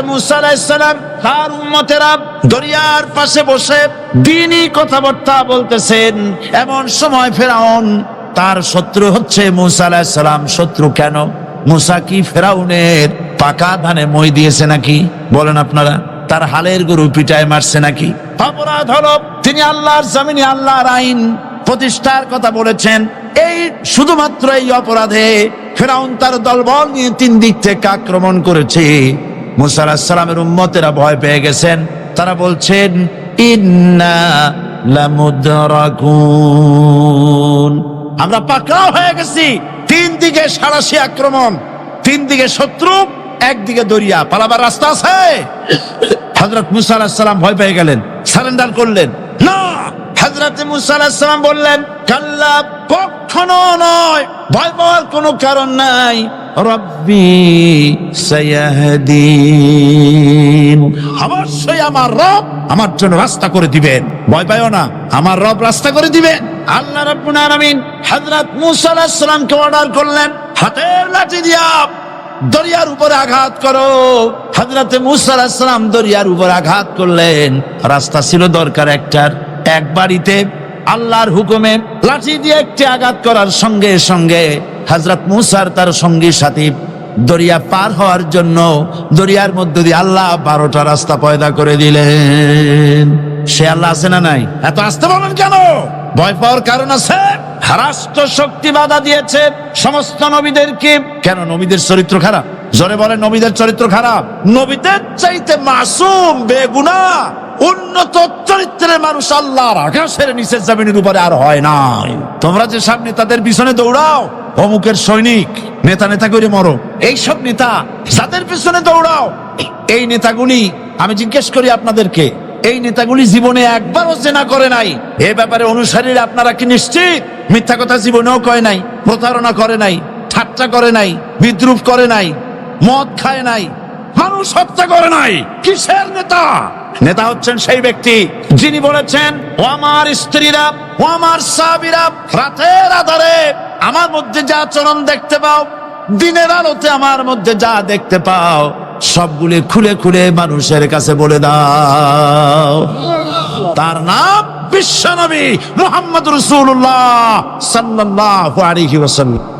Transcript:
মুসা আলাইসালাম তার উম্মতেরা দরিয়ার পাশে বসে দিনই কথাবার্তা বলতেছেন। এমন সময় ফেরাউন, তার শত্রু হচ্ছে মুসা আলাইসালাম শত্রু কেন? মুসা কি ফেরাউনের পাকা ধানে মই দিয়েছে নাকি? বলেন আপনারা, তার হালের গরু পিটায় মারছে নাকি? অপরাধ হল, তিনি আল্লাহর জামিনে আল্লাহর আইন প্রতিষ্ঠার কথা বলেছেন। এই শুধুমাত্র এই অপরাধে ফেরাউন তার দলবল নিয়ে তিন দিক থেকে আক্রমণ করেছে। মুসা আলাহিসাল্লামের উম্মতেরা ভয় পেয়ে গেছেন। তারা বলছেন, ইন্না আমরা পাকড়াও হয়ে গেছি। তিন দিকে সারাশি আক্রমণ, তিন দিকে শত্রু একদিকে দরিয়া। পালাবার রাস্তা আছে। হজরত মুসা ভয় পেয়ে গেলেন, সারেন্ডার করলেন। না! হজরত মুসা বললেন, কাল্লা কখনো নয়। ভয় পাওয়ার কোনো কারণ নাই। রব্বি সায়াহদিন। অবশ্যই আমার রব আমার জন্য রাস্তা করে দিবেন। ভয় পাইও না, আমার রব রাস্তা করে দিবেন। আল্লাহ রাব্বুল আলামিন হযরত মূসা আলাইহিস সালামকে অর্ডার করলেন, হাতের লাঠি দিয়া দরিয়ার উপরে আঘাত করো। হজরতে মুসা আলাইহিস সালাম দরিয়ার উপর আঘাত করলেন। রাস্তা ছিল দরকার একটার, এক বাড়িতে আল্লাহর হুকুমে লাঠি দিয়ে একটি আঘাত করার সঙ্গে সঙ্গে হজরত মুসার তার সঙ্গী সাথী দরিয়া পার হওয়ার জন্য দরিয়ার মধ্যে দিয়ে আল্লাহ বারোটা রাস্তা পয়দা করে দিলেন। সে আল্লাহ আছে না নাই? এত আসতে বলেন কেন? ভয় পাওয়ার কারণ আছে। রাষ্ট্র শক্তি বাধা দিয়েছে সমস্ত নবীদেরকে। কেন? নবীদের চরিত্র খারাপ। জোরে বলে নবীদের চরিত্র খারাপ। নবীদের চাইতে মাসুম বেগুনা উন্নত চরিত্রের মানুষ আল্লাহর আকাশের নিচের জমিনের উপরে আর হয় নাই। তোমরা যে সামনে তাদের পিছনে দৌড়াও, অমুকের সৈনিক, নেতা নেতা করে মরো। এইসব নেতা যাদের পিছনে দৌড়াও, এই নেতাগুলি, আমি জিজ্ঞেস করি আপনাদেরকে, এই নেতাগুলি জীবনে একবারও জেনা করে নাই। এ ব্যাপারে অনুসারীরা আপনারা কি নিশ্চিত? মিথ্যা কথা জীবনেও কয় নাই, প্রতারণা করে নাই, ঠাট্টা করে নাই, বিদ্রুপ করে নাই, মদ খায় নাই মানুষ হত্যা করে নাই। কিসের নেতা? নেতা হচ্ছেন সেই ব্যক্তি যিনি বলেছেন, ও আমার স্ত্রীরা, ও আমার সাবিরা রাতের আধারে আমার মধ্যে যা আচরণ দেখতে পাও, দিনের আলোতে আমার মধ্যে যা দেখতে পাও, সবগুলি খুলে খুলে মানুষের কাছে বলে দাও। তার নাম বিশ্বনবী মোহাম্মদ রসুল্লাহ সাল্লাল্লাহু আলাইহি ওয়াসাল্লাম।